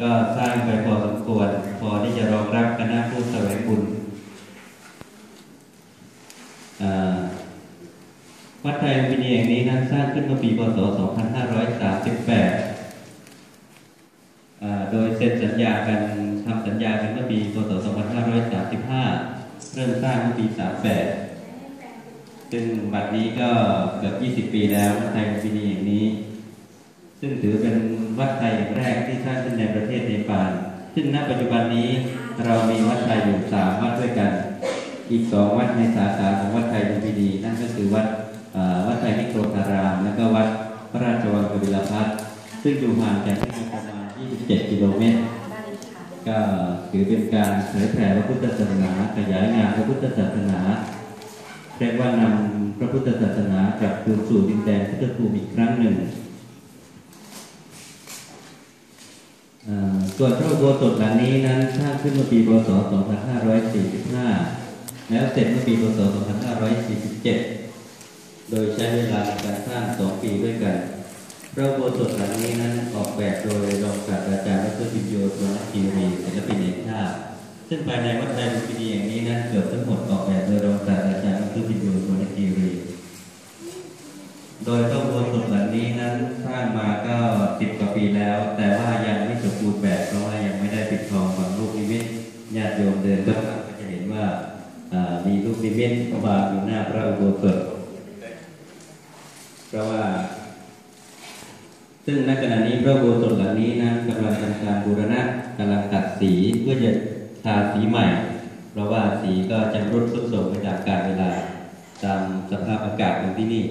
ก็สร้างไปพอสมควรพอที่จะรองรับคณะผู้แสวงบุญวัดไทยมพินีแห่งนี้นั้นสร้างขึ้นเมื่อปีพศ 2538 โดยเซ็นสัญญากันทำสัญญากันเมื่อปีพศ 2535 เริ่มสร้างเมื่อปี 38 ซึ่งบัดนี้ก็เกือบ 20 ปีแล้ววัดไทยมพินีแห่งนี้ ซึ่งถือเป็นวัดไทยแรก ซึ่งณปัจจุบันนี้เรามีวัดไทยอยู่สามวัดด้วยกัน อีกสองวัดในสาขาของวัดไทยลุมพินีนั่นก็คือวัดวัดไทยนิโครธาราม และก็วัดพระราชวังกบิลพัทซึ่งอยู่ห่างจากที่นี่ประมาณ 27 กิโลเมตร ก็ถือเป็นการเผยแผ่พระพุทธศาสนาขยายงานพระพุทธศาสนาเรียกว่านำพระพุทธศาสนากลับคืนสู่ดินแดนพุทธภูมิอีกครั้งหนึ่ง อ่า ส่วนพระอุโบสถหลังนี้นั้นสร้างขึ้นเมื่อปีพศ 2545 แล้วเสร็จเมื่อปีพศ 2547 โดยใช้เวลาในการสร้าง2ปีด้วยกัน พระอุโบสถหลังนี้นั้นออกแบบโดยรองศาสตราจารย์ดรพิโยสวนคีรีศิลปินแห่งชาติซึ่งภายในวัดไทยลุมพินีแห่งนี้นั้นเกือบทั้งหมดออกแบบโดยรองศาสตราจารย์ดรพิโยสวนคีรีโดยพระอุโบสถหลังนี้นั้นสร้างมาก็สิบกว่าปีแล้ว ก็จะเห็นว่ามีลูกนิมิตวางอยู่หน้าพระอุโบสถเพราะว่า ซึ่งณขณะนี้พระอุโบสถหลังนี้นั้นกำลังทำการบูรณะกำลังตัดสีเพื่อจะทาสีใหม่ เพราะว่าสีก็จะรุดทรุดโทรมไปตามกาลเวลาตามสภาพอากาศของที่นี่